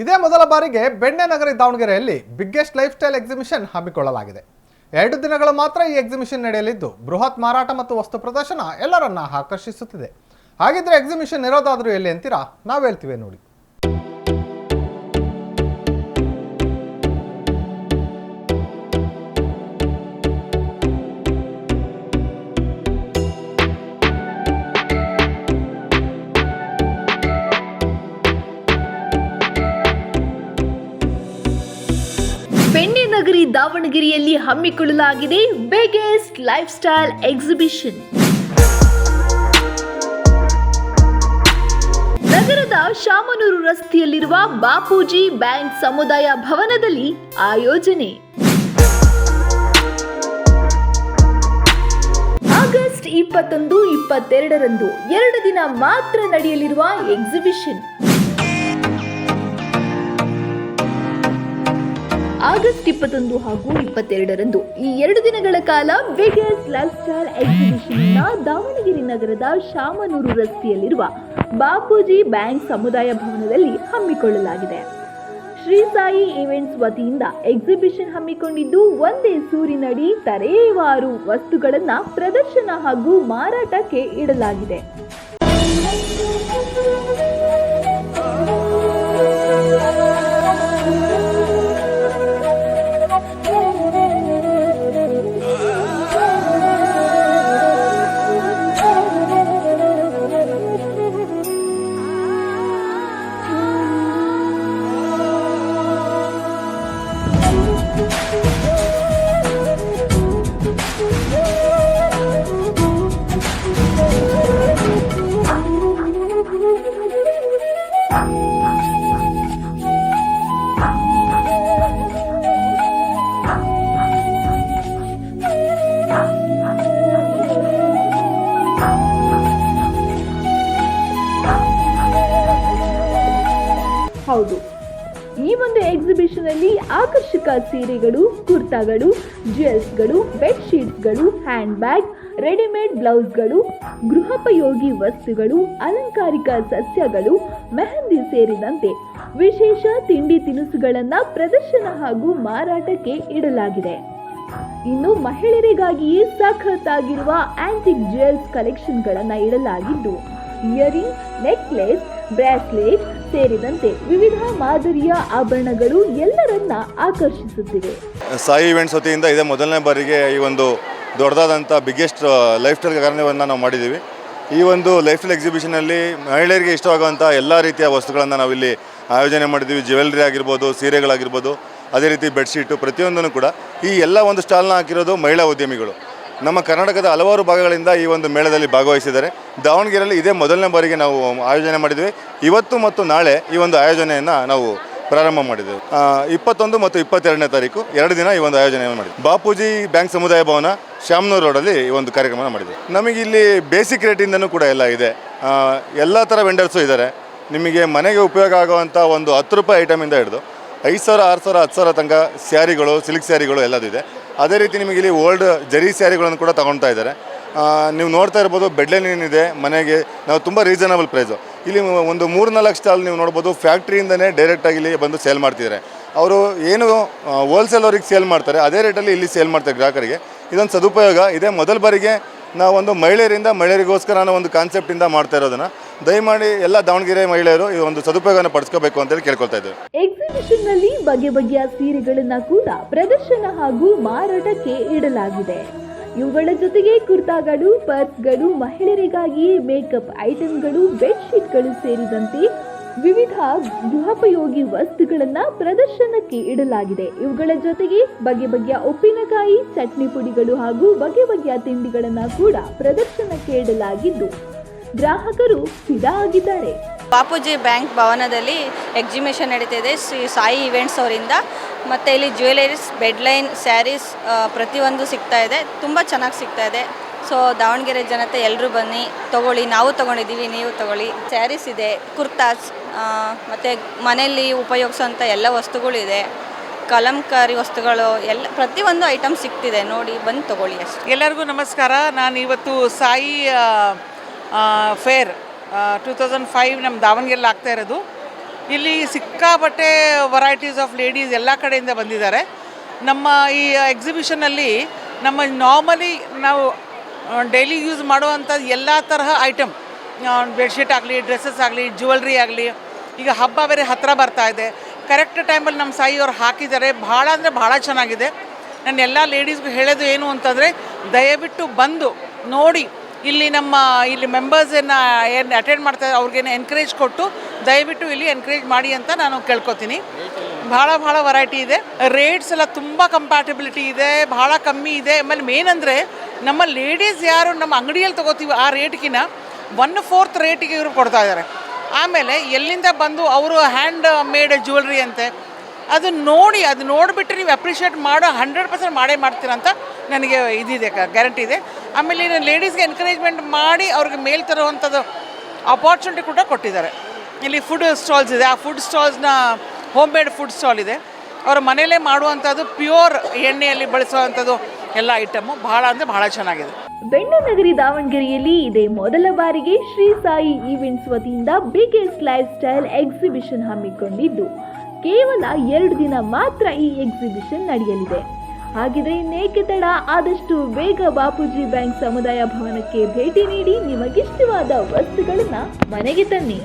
ಇದೇ ಮೊದಲ ಬಾರಿಗೆ ಬೆಣ್ಣೆ ನಗರಿ ದಾವಣಗೆರೆಯಲ್ಲಿ ಬಿಗ್ಗೆಸ್ಟ್ ಲೈಫ್ ಸ್ಟೈಲ್ ಎಕ್ಸಿಬಿಷನ್ ಹಮ್ಮಿಕೊಳ್ಳಲಾಗಿದೆ. ಎರಡು ದಿನಗಳು ಮಾತ್ರ ಈ ಎಕ್ಸಿಬಿಷನ್ ನಡೆಯಲಿದ್ದು, ಬೃಹತ್ ಮಾರಾಟ ಮತ್ತು ವಸ್ತು ಪ್ರದರ್ಶನ ಎಲ್ಲರನ್ನ ಆಕರ್ಷಿಸುತ್ತಿದೆ. ಹಾಗಿದ್ರೆ ಎಕ್ಸಿಬಿಷನ್ ಇರೋದಾದರೂ ಎಲ್ಲಿ ಅಂತೀರಾ? ನಾವು ಹೇಳ್ತೀವಿ ನೋಡಿ. ದಾವಣಗೆರೆಯಲ್ಲಿ ಹಮ್ಮಿಕೊಳ್ಳಲಾಗಿದೆ ಬಿಗ್ಗೆಸ್ಟ್ ಲೈಫ್ ಸ್ಟೈಲ್ ಎಕ್ಸಿಬಿಷನ್ ನಗರದ ಶಾಮನೂರು ರಸ್ತೆಯಲ್ಲಿರುವ ಬಾಪೂಜಿ ಬ್ಯಾಂಕ್ ಸಮುದಾಯ ಭವನದಲ್ಲಿ ಆಯೋಜನೆ. ಆಗಸ್ಟ್ ಇಪ್ಪತ್ತೊಂದು, ಇಪ್ಪತ್ತೆರಡರಂದು ಎರಡು ದಿನ ಮಾತ್ರ ನಡೆಯಲಿರುವ ಎಕ್ಸಿಬಿಷನ್ ಆಗಸ್ಟ್ ಇಪ್ಪತ್ತೊಂದು ಹಾಗೂ ಇಪ್ಪತ್ತೆರಡರಂದು ಈ ಎರಡು ದಿನಗಳ ಕಾಲ ಬಿಗ್ಗೆಸ್ಟ್ ಲೈಫ್ ಸ್ಟೈಲ್ ಎಕ್ಸಿಬಿಷನ್ನ ದಾವಣಗೆರೆ ನಗರದ ಶಾಮನೂರು ರಸ್ತೆಯಲ್ಲಿರುವ ಬಾಪೂಜಿ ಬ್ಯಾಂಕ್ ಸಮುದಾಯ ಭವನದಲ್ಲಿ ಹಮ್ಮಿಕೊಳ್ಳಲಾಗಿದೆ. ಶ್ರೀ ಸಾಯಿ ಈವೆಂಟ್ಸ್ ವತಿಯಿಂದ ಎಕ್ಸಿಬಿಷನ್ ಹಮ್ಮಿಕೊಂಡಿದ್ದು ಒಂದೇ ಸೂರಿನಡಿ ತರೇವಾರು ವಸ್ತುಗಳನ್ನು ಪ್ರದರ್ಶನ ಹಾಗೂ ಮಾರಾಟಕ್ಕೆ ಇಡಲಾಗಿದೆ. ಹೌದು. ಈ ಒಂದು ಎಕ್ಸಿಬಿಷನ್ ಅಲ್ಲಿ ಆಕರ್ಷಕ ಸೀರೆಗಳು, ಕುರ್ತಾಗಳು ಜ್ಯುವೆಲ್ಸ್ಗಳು ಬೆಡ್ಶೀಟ್ಸ್ಗಳು ಹ್ಯಾಂಡ್ ಬ್ಯಾಗ್ ರೆಡಿಮೇಡ್ ಬ್ಲೌಸ್ಗಳು ಗೃಹೋಪಯೋಗಿ ವಸ್ತುಗಳು, ಅಲಂಕಾರಿಕ ಸಸ್ಯಗಳು, ಮೆಹಂದಿ ಸೇರಿದಂತೆ ವಿಶೇಷ ತಿಂಡಿ ತಿನಿಸುಗಳನ್ನು ಪ್ರದರ್ಶನ ಹಾಗೂ ಮಾರಾಟಕ್ಕೆ ಇಡಲಾಗಿದೆ. ಇನ್ನು ಮಹಿಳೆಯರಿಗಾಗಿಯೇ ಸಖತ್ತಾಗಿರುವ ಆಂಟಿಕ್ ಜ್ಯುವೆಲ್ಸ್ ಕಲೆಕ್ಷನ್ಗಳನ್ನು ಇಡಲಾಗಿದ್ದು ಇಯರಿಂಗ್ ನೆಕ್ಲೆಸ್ ಬ್ರಾಸ್ಲೆಟ್ ಸೇರಿದಂತೆ ವಿವಿಧ ಮಾದರಿಯ ಆಭರಣಗಳು ಎಲ್ಲರನ್ನ ಆಕರ್ಷಿಸುತ್ತಿವೆ. ಸಾಯಿ ಇವೆಂಟ್ಸ್ ವತಿಯಿಂದ ಇದೇ ಮೊದಲನೇ ಬಾರಿಗೆ ಈ ಒಂದು ದೊಡ್ಡದಾದಂಥ ಬಿಗ್ಗೆಸ್ಟ್ ಲೈಫ್ ಸ್ಟೈಲ್ ಕಾರ್ಯವನ್ನು ನಾವು ಮಾಡಿದ್ದೀವಿ. ಈ ಒಂದು ಲೈಫ್ ಸ್ಟೈಲ್ ಎಕ್ಸಿಬಿಷನಲ್ಲಿ ಮಹಿಳೆಯರಿಗೆ ಇಷ್ಟವಾಗುವಂಥ ಎಲ್ಲ ರೀತಿಯ ವಸ್ತುಗಳನ್ನು ನಾವಿಲ್ಲಿ ಆಯೋಜನೆ ಮಾಡಿದ್ದೀವಿ. ಜ್ಯುವೆಲ್ಲರಿ ಆಗಿರ್ಬೋದು, ಸೀರೆಗಳಾಗಿರ್ಬೋದು, ಅದೇ ರೀತಿ ಬೆಡ್ಶೀಟು ಪ್ರತಿಯೊಂದನ್ನು ಕೂಡ ಈ ಎಲ್ಲ ಒಂದು ಸ್ಟಾಲ್ನ ಹಾಕಿರೋದು ಮಹಿಳಾ ಉದ್ಯಮಿಗಳು. ನಮ್ಮ ಕರ್ನಾಟಕದ ಹಲವಾರು ಭಾಗಗಳಿಂದ ಈ ಒಂದು ಮೇಳದಲ್ಲಿ ಭಾಗವಹಿಸಿದ್ದಾರೆ. ದಾವಣಗೆರೆಯಲ್ಲಿ ಇದೇ ಮೊದಲನೇ ಬಾರಿಗೆ ನಾವು ಆಯೋಜನೆ ಮಾಡಿದ್ವಿ. ಇವತ್ತು ಮತ್ತು ನಾಳೆ ಈ ಒಂದು ಆಯೋಜನೆಯನ್ನು ನಾವು ಪ್ರಾರಂಭ ಮಾಡಿದ್ದೆವು. ಇಪ್ಪತ್ತೊಂದು ಮತ್ತು ಇಪ್ಪತ್ತೆರಡನೇ ತಾರೀಕು, ಎರಡು ದಿನ ಈ ಒಂದು ಆಯೋಜನೆಯನ್ನು ಮಾಡಿದ್ವಿ ಬಾಪೂಜಿ ಬ್ಯಾಂಕ್ ಸಮುದಾಯ ಭವನ, ಶ್ಯಾಮನೂರು ರೋಡಲ್ಲಿ ಈ ಒಂದು ಕಾರ್ಯಕ್ರಮ ಮಾಡಿದ್ವಿ ನಮಗೆ ಇಲ್ಲಿ ಬೇಸಿಕ್ ರೇಟಿಂದನೂ ಕೂಡ ಎಲ್ಲ ಇದೆ. ಎಲ್ಲ ಥರ ವೆಂಡರ್ಸು ಇದ್ದಾರೆ. ನಿಮಗೆ ಮನೆಗೆ ಉಪಯೋಗ ಆಗುವಂಥ ಒಂದು ಹತ್ತು ರೂಪಾಯಿ ಐಟಮಿಂದ ಹಿಡಿದು ಐದು ಸಾವಿರ, ಆರು ಸಾವಿರ, ಹತ್ತು ಸಾವಿರ ತನಕ ಸ್ಯಾರಿಗಳು, ಸಿಲ್ಕ್ ಸ್ಯಾರಿಗಳು ಎಲ್ಲದೂ ಇದೆ. ಅದೇ ರೀತಿ ನಿಮಗೆ ಇಲ್ಲಿ ಓಲ್ಡ್ ಜರಿ ಸ್ಯಾರಿಗಳನ್ನು ಕೂಡ ತಗೊಳ್ತಾ ಇದ್ದಾರೆ. ನೀವು ನೋಡ್ತಾ ಇರ್ಬೋದು ಬೆಡ್ಲೈನ್ ಏನಿದೆ ಮನೆಗೆ, ನಾವು ತುಂಬ ರೀಸನಬಲ್ ಪ್ರೈಸು ಇಲ್ಲಿ ಒಂದು ಮೂರು ನಾಲ್ಕು ಸ್ಟಾಲ್ ನೀವು ನೋಡ್ಬೋದು ಫ್ಯಾಕ್ಟ್ರಿಯಿಂದನೇ ಡೈರೆಕ್ಟಾಗಿ ಇಲ್ಲಿ ಬಂದು ಸೇಲ್ ಮಾಡ್ತಿದ್ದಾರೆ. ಅವರು ಏನು ಹೋಲ್ಸೇಲ್ ಅವ್ರಿಗೆ ಸೇಲ್ ಮಾಡ್ತಾರೆ, ಅದೇ ರೇಟಲ್ಲಿ ಇಲ್ಲಿ ಸೇಲ್ ಮಾಡ್ತಾರೆ ಗ್ರಾಹಕರಿಗೆ. ಇದೊಂದು ಸದುಪಯೋಗ. ಇದೇ ಮೊದಲ ಬಾರಿಗೆ ನಾವೊಂದು ಮಹಿಳೆಯರಿಂದ ಮಹಿಳೆಯರಿಗೋಸ್ಕರ ಅನ್ನೋ ಒಂದು ಕಾನ್ಸೆಪ್ಟಿಂದ ಮಾಡ್ತಾ ಇರೋದನ್ನ. ದಯಮಾಡಿ ಎಲ್ಲ ದಾವಣಗೆರೆ ಮಹಿಳೆಯರು ಈ ಒಂದು ಸದುಪಯೋಗನ ಪಡಿಸ್ಕೋಬೇಕು ಅಂತೇಳಿ ಕೇಳ್ಕೊಳ್ತಾ ಇದ್ದೇವೆ. ಎಕ್ಸಿಬಿಷನ್ನಲ್ಲಿ ಬಗೆ ಬಗೆಯ ಸೀರೆಗಳನ್ನ ಕೂಡ ಪ್ರದರ್ಶನ ಹಾಗೂ ಮಾರಾಟಕ್ಕೆ ಇಡಲಾಗಿದೆ. ಇವುಗಳ ಜೊತೆಗೆ ಕುರ್ತಾಗಳು, ಪರ್ಸ್ಗಳು, ಮಹಿಳೆಯರಿಗಾಗಿ ಮೇಕಪ್ ಐಟಮ್ಗಳು ಬೆಡ್ಶೀಟ್ಗಳು ಸೇರಿದಂತೆ ವಿವಿಧ ಗೃಹೋಪಯೋಗಿ ವಸ್ತುಗಳನ್ನ ಪ್ರದರ್ಶನಕ್ಕೆ ಇಡಲಾಗಿದೆ. ಇವುಗಳ ಜೊತೆಗೆ ಬಗೆ ಬಗೆಯ ಉಪ್ಪಿನಕಾಯಿ, ಚಟ್ನಿ ಪುಡಿಗಳು ಹಾಗೂ ಬಗೆ ಬಗೆಯ ತಿಂಡಿಗಳನ್ನ ಕೂಡ ಪ್ರದರ್ಶನಕ್ಕೆ ಇಡಲಾಗಿದ್ದು, ಗ್ರಾಹಕರು ಫಿದಾ ಆಗಿದ್ದಾರೆ ಬಾಪೂಜಿ ಬ್ಯಾಂಕ್ ಭವನದಲ್ಲಿ ಎಕ್ಸಿಬಿಷನ್ ನಡೀತಿದೆ. ಶ್ರೀ ಸಾಯಿ ಇವೆಂಟ್ಸ್ ಅವರಿಂದ. ಮತ್ತೆ ಇಲ್ಲಿ ಜ್ಯುವೆಲರೀಸ್ ಬೆಡ್ಲೈನ್ ಸ್ಯಾರೀಸ್ ಪ್ರತಿಯೊಂದು ಸಿಗ್ತಾ ಇದೆ. ತುಂಬ ಚೆನ್ನಾಗಿ ಸಿಗ್ತಾ ಇದೆ. ಸೊ ದಾವಣಗೆರೆ ಜನತೆ ಎಲ್ಲರೂ ಬನ್ನಿ, ತಗೊಳ್ಳಿ. ನಾವು ತಗೊಂಡಿದ್ದೀವಿ, ನೀವು ತಗೊಳ್ಳಿ. ಸ್ಯಾರೀಸ್ ಇದೆ, ಕುರ್ತಾಸ್ ಮತ್ತು ಮನೆಯಲ್ಲಿ ಉಪಯೋಗಿಸೋಂಥ ಎಲ್ಲ ವಸ್ತುಗಳಿದೆ. ಕಲಂಕಾರಿ ವಸ್ತುಗಳು, ಎಲ್ಲ, ಪ್ರತಿಯೊಂದು ಐಟಮ್ ಸಿಗ್ತಿದೆ. ನೋಡಿ, ಬಂದು ತಗೊಳ್ಳಿ ಅಷ್ಟು. ಎಲ್ಲರಿಗೂ ನಮಸ್ಕಾರ. ನಾನು ಇವತ್ತು Sai fair two thousand five ನಮ್ಮ ದಾವಣಗೆರೆಲಿ ಆಗ್ತಾ ಇರೋದು. ಇಲ್ಲಿ ಸಿಕ್ಕಾಪಟ್ಟೆ ವೆರೈಟೀಸ್ ಆಫ್ ಲೇಡೀಸ್ ಎಲ್ಲ ಕಡೆಯಿಂದ ಬಂದಿದ್ದಾರೆ. ನಮ್ಮ ಈ ಎಕ್ಸಿಬಿಷನಲ್ಲಿ ನಮ್ಮ ನಾರ್ಮಲಿ ನಾವು ಡೈಲಿ ಯೂಸ್ ಮಾಡುವಂಥ ಎಲ್ಲ ತರಹ ಐಟಮ್ ಬೆಡ್ಶೀಟ್ ಆಗಲಿ ಡ್ರೆಸ್ಸಸ್ ಆಗಲಿ ಜ್ಯುವೆಲ್ರಿ ಆಗಲಿ, ಈಗ ಹಬ್ಬ ಬೇರೆ ಹತ್ತಿರ ಬರ್ತಾ ಇದೆ. ಕರೆಕ್ಟ್ ಟೈಮಲ್ಲಿ ನಮ್ಮ ಸಾಯಿ ಅವ್ರು ಹಾಕಿದ್ದಾರೆ. ಭಾಳ ಅಂದರೆ ಭಾಳ ಚೆನ್ನಾಗಿದೆ. ನಾನು ಎಲ್ಲ ಲೇಡೀಸ್ಗೂ ಹೇಳೋದು ಏನು ಅಂತಂದರೆ, ದಯವಿಟ್ಟು ಬಂದು ನೋಡಿ, ಇಲ್ಲಿ ನಮ್ಮ, ಇಲ್ಲಿ ಮೆಂಬರ್ಸನ್ನು ಏನು ಅಟೆಂಡ್ ಮಾಡ್ತಾರೆ ಅವ್ರಿಗೇನು ಎನ್ಕರೇಜ್ ಕೊಟ್ಟು, ದಯವಿಟ್ಟು ಇಲ್ಲಿ ಎನ್ಕರೇಜ್ ಮಾಡಿ ಅಂತ ನಾನು ಕೇಳ್ಕೊತೀನಿ. ಭಾಳ ಭಾಳ ವೆರೈಟಿ ಇದೆ. ರೇಟ್ಸ್ ಎಲ್ಲ ತುಂಬ ಕಂಪ್ಯಾಟಬಿಲಿಟಿ ಇದೆ, ಭಾಳ ಕಮ್ಮಿ ಇದೆ. ಆಮೇಲೆ ಮೇನ್ ಅಂದರೆ, ನಮ್ಮ ಲೇಡೀಸ್ ಯಾರು, ನಮ್ಮ ಅಂಗಡಿಯಲ್ಲಿ ತೊಗೋತೀವಿ ಆ ರೇಟ್ಗಿನ ಒನ್ ಫೋರ್ತ್ ರೇಟಿಗೆ ಇವರು ಕೊಡ್ತಾ ಇದ್ದಾರೆ ಆಮೇಲೆ ಎಲ್ಲಿಂದ ಬಂದು ಅವರು ಹ್ಯಾಂಡ್ ಮೇಡ್ ಜ್ಯುವೆಲ್ರಿ ಅಂತೆ, ಅದು ನೋಡಿ, ಅದು ನೋಡಿಬಿಟ್ಟು ನೀವು ಅಪ್ರಿಷಿಯೇಟ್ ಮಾಡೋ ಹಂಡ್ರೆಡ್ ಪರ್ಸೆಂಟ್ ಮಾಡೇ ಮಾಡ್ತೀರಂತ ನನಗೆ ಇದಿದೆ ಗ್ಯಾರಂಟಿ ಇದೆ. ಆಮೇಲೆ ಇನ್ನು ಲೇಡೀಸ್ಗೆ ಎನ್ಕರೇಜ್ಮೆಂಟ್ ಮಾಡಿ ಅವ್ರಿಗೆ ಮೇಲ್ ತರುವಂಥದ್ದು ಅಪಾರ್ಚುನಿಟಿ ಕೂಡ ಕೊಟ್ಟಿದ್ದಾರೆ. ಇಲ್ಲಿ ಫುಡ್ ಸ್ಟಾಲ್ಸ್ ಇದೆ, ಆ ಫುಡ್ ಸ್ಟಾಲ್ಸ್ನ ಹೋಮ್ ಮೇಡ್ ಫುಡ್ ಸ್ಟಾಲ್ ಇದೆ. ಅವರ ಮನೆಯಲ್ಲೇ ಮಾಡುವಂಥದ್ದು ಪ್ಯೂರ್ ಎಣ್ಣೆಯಲ್ಲಿ ಬಳಸುವಂಥದ್ದು ಎಲ್ಲ ಐಟಮು ಭಾಳ ಅಂದರೆ ಭಾಳ ಚೆನ್ನಾಗಿದೆ. ಬೆಣ್ಣನಗರಿ ದಾವಣಗೆರೆಯಲ್ಲಿ ಇದೇ ಮೊದಲ ಬಾರಿಗೆ ಶ್ರೀ ಸಾಯಿ ಈವೆಂಟ್ಸ್ ವತಿಯಿಂದ ಬಿಗೆಸ್ಟ್ ಲೈಫ್ ಸ್ಟೈಲ್ ಎಕ್ಸಿಬಿಷನ್ ಹಮ್ಮಿಕೊಂಡಿದ್ದು. ಕೇವಲ ಎರಡು ದಿನ ಮಾತ್ರ ಈ ಎಕ್ಸಿಬಿಷನ್ ನಡೆಯಲಿದೆ. ಹಾಗಿದ್ರೆ ಇನ್ನೇಕೆ ತಡ? ಆದಷ್ಟು ಬೇಗ ಬಾಪೂಜಿ ಬ್ಯಾಂಕ್ ಸಮುದಾಯ ಭವನಕ್ಕೆ ಭೇಟಿ ನೀಡಿ ನಿಮಗಿಷ್ಟವಾದ ವಸ್ತುಗಳನ್ನು ಮನೆಗೆ ತನ್ನಿ.